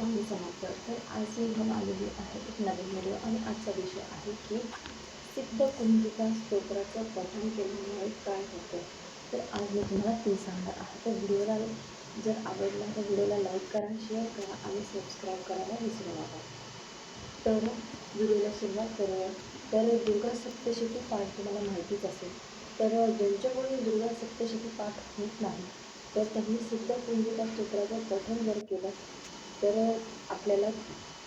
स्वामी समाप्त तर आज मी घेऊन आलेली आहे एक नवीन व्हिडिओ आणि आजचा विषय आहे की सिद्ध कुंडिका स्तोत्राचं पठण केल्यामुळे काय होतं? तर आज मी तुम्हाला ते सांगणार आहे. तर व्हिडिओला जर आवडला तर व्हिडिओला लाईक करा शेअर करा आणि सबस्क्राईब करायला विसरू नका. तर व्हिडिओला सुरुवात करूया. तर दुर्गा सप्तशती पाठ तुम्हाला माहितीच असेल. तर ज्यांच्याकडून दुर्गा सप्तशती पाठ होत नाही तर त्यांनी सिद्ध कुंजिका स्तोत्राचं पठण जर केलं तर आपल्याला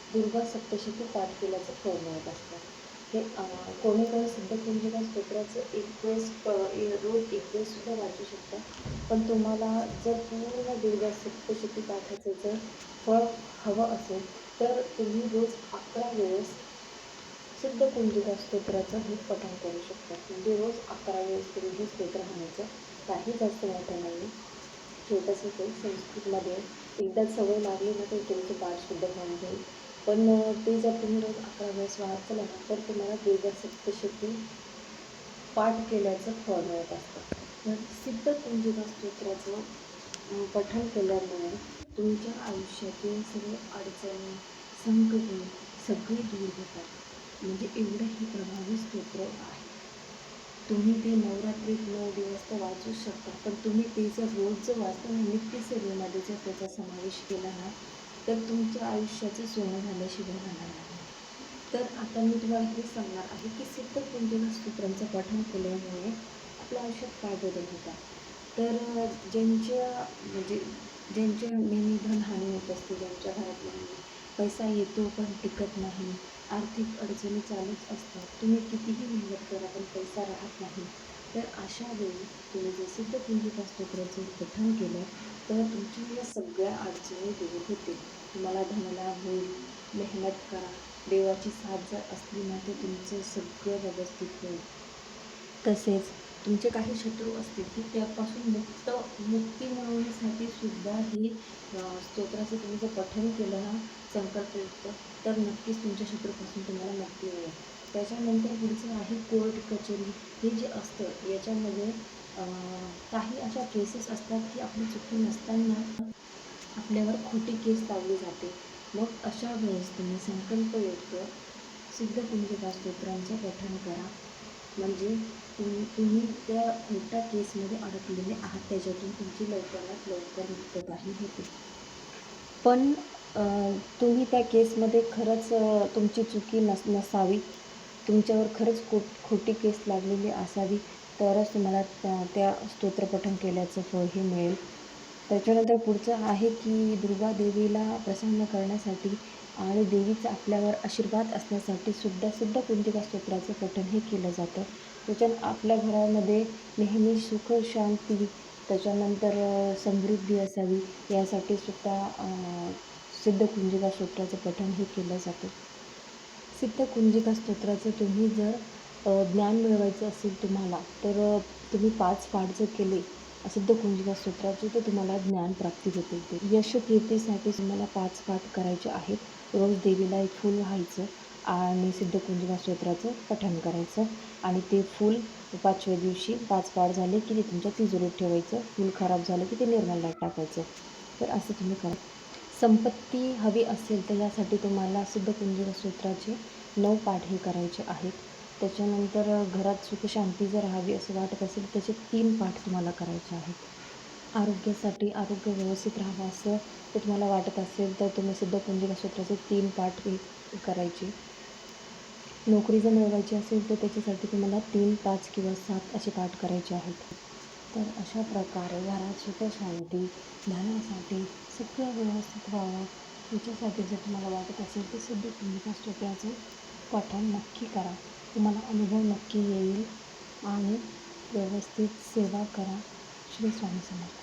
दुर्गा सप्तशती पाठ केल्याचं फळ मिळत असतं. हे कोणी कोणी सिद्ध कुंजिका स्तोत्राचं एक वेळेस रोज एक वेळेस सुद्धा वाचू शकता. पण तुम्हाला जर पूर्ण दुर्गा सप्तशती पाठाचं जर फळ हवं असेल तर तुम्ही रोज अकरा वेळेस सिद्ध कुंजिका स्तोत्राचं हे पठण करू शकता. म्हणजे रोज अकरा वेळेस तुम्ही हे स्तोत्र म्हणायचं काही जास्त मोठं नाही. छोटंसं ते संस्कृतमध्ये. एकदा सवय लागली ना तर तुमचं पाठ शुद्ध होऊन जाईल पण ते जर तुम्ही रोज अकरा वेळेस वाचलं ना तर तुम्हाला दुर्गा सप्तशती पाठ केल्याचं फळ मिळत असतं. तर सिद्ध कुंजिका स्तोत्राचं पठण केल्यामुळे तुमच्या आयुष्यातील सर्व अडचणी संकटे सगळी दूर होतात. म्हणजे एवढं हे प्रभावी स्तोत्र आहे. तुम्ही ते नवरात्रीत नऊ दिवस तर वाचू शकता पण तुम्ही ते जर रोज जर वाचता ना नित्यसेवेमध्ये जर त्याचा समावेश केला ना तर तुमच्या आयुष्याचं सोनं झाल्याशिवाय राहणार नाही. तर आता मी तुम्हाला हे सांगणार आहे की सिद्ध कुंजिका स्तोत्रांचं पठण केल्यामुळे आपल्या आयुष्यात काय बदल होतात तर ज्यांच्या म्हणजे ज्यांच्या नेहमी धनहानी होत असते ज्यांच्या घरातल्या पैसा येतो पण टिकत नाही. आर्थिक अडचणी चालूच असतात. तुम्ही कितीही मेहनत करा पण पैसा राहत नाही. तर अशा वेळी तुम्ही जर सिद्ध कुंजिका स्तोत्राचं पठण केलं तर तुमच्या या सगळ्या अडचणी दूर होतील. तुम्हाला धनलाभ होईल. मेहनत करा. देवाची साथ जर असली ना तर तुमचं सगळं व्यवस्थित होईल. तसेच तुमचे काही शत्रू असतील की त्यापासून मुक्त मुक्ती मिळवण्यासाठी सुद्धा ही स्तोत्राचं तुम्ही जर पठण केलं ना संकल्पयुक्त तर नक्कीच तुमच्या शत्रूपासून तुम्हाला मुक्ती मिळेल. त्याच्यानंतर पुढचं आहे कोर्ट कचेरी. हे जे असतं याच्यामध्ये काही अशा केसेस असतात की आपली चुकी नसताना आपल्यावर खोटी केस लावली जाते. मग अशा वेळेस तुम्ही संकल्पयुक्त सिद्धकुंजिका स्तोत्रांचं पठण करा. म्हणजे तुम तुम्ही त्या मोठ्या केसमध्ये अडकलेले आहात. त्याच्यातून तुमची लवकरात लवकर मुक्तताही होते. पण तुम्ही त्या केसमध्ये खरंच तुमची चुकी नस नसावी. तुमच्यावर खरंच खो खोटी केस लागलेली असावी. तरच तुम्हाला त्या त्या स्तोत्रपठण केल्याचं फळ हे मिळेल. त्याच्यानंतर पुढचं आहे की दुर्गा देवीला प्रसन्न करण्यासाठी आणि देवीचा आपल्यावर आशीर्वाद असण्यासाठी सुद्धा सिद्ध कुंजिका स्तोत्राचं पठण हे केलं जातं. त्याच्यानं आपल्या घरामध्ये नेहमी सुख शांती त्याच्यानंतर समृद्धी असावी यासाठी सुद्धा सिद्ध कुंजिका स्तोत्राचं पठण हे केलं जातं. सिद्ध कुंजिका स्तोत्राचं तुम्ही जर ज्ञान मिळवायचं असेल तुम्हाला तर तुम्ही पाच पाठ जर केले सिद्ध कुंजिका स्तोत्राचे तर तुम्हाला ज्ञान प्राप्ती होते. यश यशकीर्तीसाठी तुम्हाला पाच पाठ करायचे आहेत. रोज देवीला एक फूल व्हायचं आणि सिद्धकुंजना स्तोत्राचं पठण करायचं. आणि ते फूल पाचव्या दिवशी पाच पाठ झाले की ते तुमच्या तिजोरीत ठेवायचं. फूल खराब झालं की ते निर्मलला टाकायचं. तर असं तुम्ही करा. संपत्ती हवी असेल तर यासाठी तुम्हाला सिद्ध स्तोत्राचे नऊ पाठ हे करायचे आहेत. त्याच्यानंतर घरात सुखशांती जर हवी असं वाटत असेल त्याचे तीन पाठ तुम्हाला करायचे आहेत. आरोग्यासाठी आरोग्य व्यवस्थित राहावं असं ते तुम्हाला वाटत असेल तर तुम्ही सिद्ध कुंजिका स्तोत्राचे तीन पाठ करायचे. नोकरी जर मिळवायची असेल तर त्याच्यासाठी तुम्हाला तीन पाच किंवा सात असे पाठ करायचे आहेत. तर अशा प्रकारे घरात सुखशांती धनासाठी सगळं व्यवस्थित व्हावं. याच्यासाठी जर तुम्हाला वाटत असेल तर सिद्ध कुंजिका स्तोत्राचं पठण नक्की करा. तुम्हाला अनुभव नक्की येईल आणि व्यवस्थित सेवा करा. श्री स्वामी समर्थ.